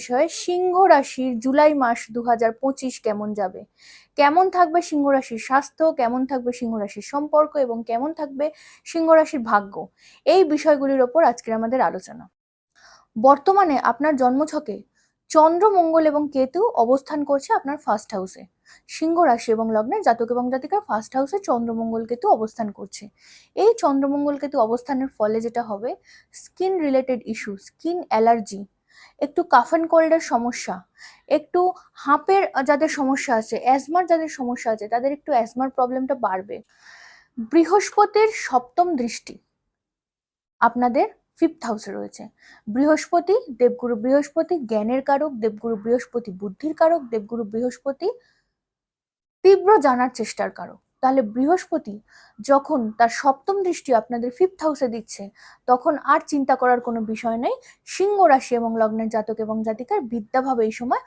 বিষয়ে, সিংহ রাশির জুলাই মাস দু হাজার পঁচিশ কেমন যাবে? কেমন থাকবে সিংহ রাশির স্বাস্থ্য? কেমন থাকবে সিংহ রাশির সম্পর্ক? এবং কেমন থাকবে সিংহ রাশির ভাগ্য? এই বিষয়গুলির ওপর আজকের আমাদের আলোচনা। বর্তমানে আপনার জন্মছকে চন্দ্র, মঙ্গল এবং কেতু অবস্থান করছে আপনার ফার্স্ট হাউসে সিংহ রাশি এবং লগ্নের জাতক এবং জাতিকার ফার্স্ট হাউসে চন্দ্রমঙ্গল কেতু অবস্থান করছে। এই চন্দ্রমঙ্গল কেতু অবস্থানের ফলে যেটা হবে skin related issue skin allergy একটু কাফ অ্যান্ড কোল্ডের সমস্যা, একটু হাঁপের যাদের সমস্যা আছে অ্যাজমার যাদের সমস্যা আছে, তাদের একটু অ্যাজমার প্রবলেমটা বাড়বে। বৃহস্পতির সপ্তম দৃষ্টি আপনাদের ফিফথ হাউসে রয়েছে। বৃহস্পতি দেবগুরু, বৃহস্পতি জ্ঞানের কারক, দেবগুরু বৃহস্পতি বুদ্ধির কারক, দেবগুরু বৃহস্পতি তীব্র জানার চেষ্টার কারক। তাহলে বৃহস্পতি যখন তার সপ্তম দৃষ্টি আপনাদের ফিফথ হাউসে দিচ্ছে, তখন আর চিন্তা করার কোনো বিষয় নেই। সিংহ রাশি এবং লগ্নের জাতক এবং জাতিকার বিদ্যাভাবে এই সময়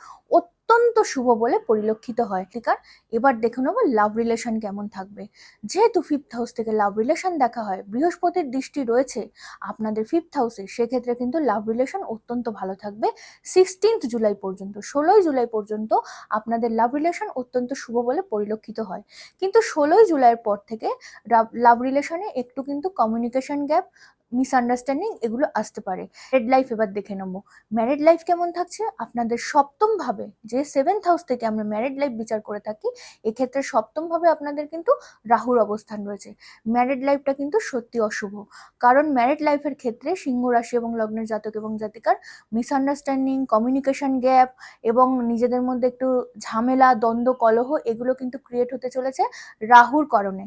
অত্যন্ত শুভ বলে পরিলক্ষিত হয়। ঠিক আর এবার দেখে নেব লাভ রিলেশন কেমন থাকবে। যেহেতু ফিফথ হাউস থেকে লাভ রিলেশন দেখা হয়, বৃহস্পতির দৃষ্টি রয়েছে আপনাদের ফিফথ হাউসে সেক্ষেত্রে কিন্তু লাভ রিলেশন অত্যন্ত ভালো থাকবে। সিক্সটিন্থ জুলাই পর্যন্ত, ষোলোই জুলাই পর্যন্ত আপনাদের লাভ রিলেশন অত্যন্ত শুভ বলে পরিলক্ষিত হয়। কিন্তু ষোলোই জুলাইয়ের পর থেকে লাভ রিলেশনে একটু কিন্তু কমিউনিকেশন গ্যাপ মিসআন্ডারস্ট্যান্ডিং এগুলো আসতে পারে। ম্যারিড লাইফ এবার দেখে নেব। ম্যারিড লাইফ কেমন থাকছে? আপনাদের সপ্তম ভাবে যে সেভেন্থ হাউস থেকে আমরা ম্যারিড লাইফ বিচার করে থাকি, এক্ষেত্রে সপ্তম ভাবে আপনাদের কিন্তু রাহুর অবস্থান রয়েছে। ম্যারিড লাইফটা কিন্তু সত্যি অশুভ। কারণ ম্যারিড লাইফের ক্ষেত্রে সিংহ রাশি এবং লগ্নের জাতক এবং জাতিকার মিসআন্ডারস্ট্যান্ডিং কমিউনিকেশন গ্যাপ এবং নিজেদের মধ্যে একটু ঝামেলা, দ্বন্দ্ব, কলহ এগুলো কিন্তু ক্রিয়েট হতে চলেছে রাহুর কারণে।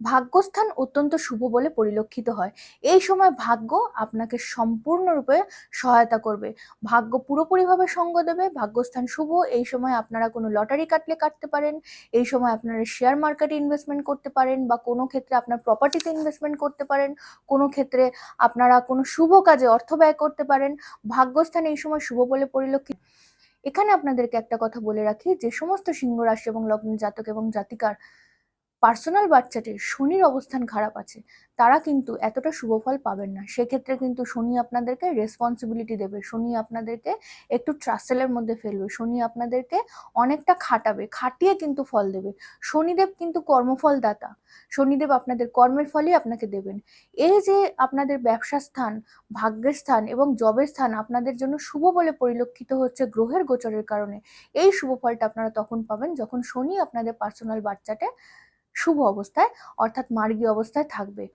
ভাগ্যস্থান অত্যন্ত শুভ বলে পরিলক্ষিত হয়। এই সময় ভাগ্য আপনাকে সম্পূর্ণরূপে সহায়তা করবে। ভাগ্য পুরোপুরিভাবে সঙ্গ দেবে, ভাগ্যস্থান শুভ, এই সময় আপনারা কোনো লটারি কাটলে কাটতে পারেন, এই সময় আপনারা শেয়ার মার্কেটে ইনভেস্টমেন্ট করতে পারেন বা কোনো ক্ষেত্রে আপনার প্রপার্টিতে ইনভেস্টমেন্ট করতে পারেন, কোনো ক্ষেত্রে আপনারা কোনো শুভ কাজে অর্থ ব্যয় করতে পারেন, ভাগ্যস্থান এই সময় শুভ বলে পরিলক্ষিত। এখানে আপনাদেরকে একটা কথা বলে রাখি, যে সমস্ত সিংহ রাশি এবং লগ্ন জাতক এবং জাতিকার পার্সোনাল বাচ্চাটির শনির অবস্থান খারাপ আছে, তারা কিন্তু এতটা শুভ ফল পাবেন না। সেক্ষেত্রে কিন্তু শনি আপনাদেরকে রেসপন্সিবিলিটি দেবে, শনি আপনাদেরকে একটু ট্রাসেলের মধ্যে ফেলবে, শনি আপনাদেরকে অনেকটা খাটাবে, খাটিয়ে কিন্তু ফল দেবে। শনিদেব কিন্তু কর্মফল দাতা শনিদেব আপনাদের কর্মের ফলই আপনাকে দেবেন। এই যে আপনাদের ব্যবসা স্থান, ভাগ্যের স্থান এবং জবের স্থান আপনাদের জন্য শুভ বলে পরিলক্ষিত হচ্ছে গ্রহের গোচরের কারণে, এই শুভ ফলটা আপনারা তখন পাবেন যখন শনি আপনাদের পার্সোনাল বাচ্চাটা শুভ অবস্থায় অর্থাৎ মার্গী অবস্থায় থাকবে।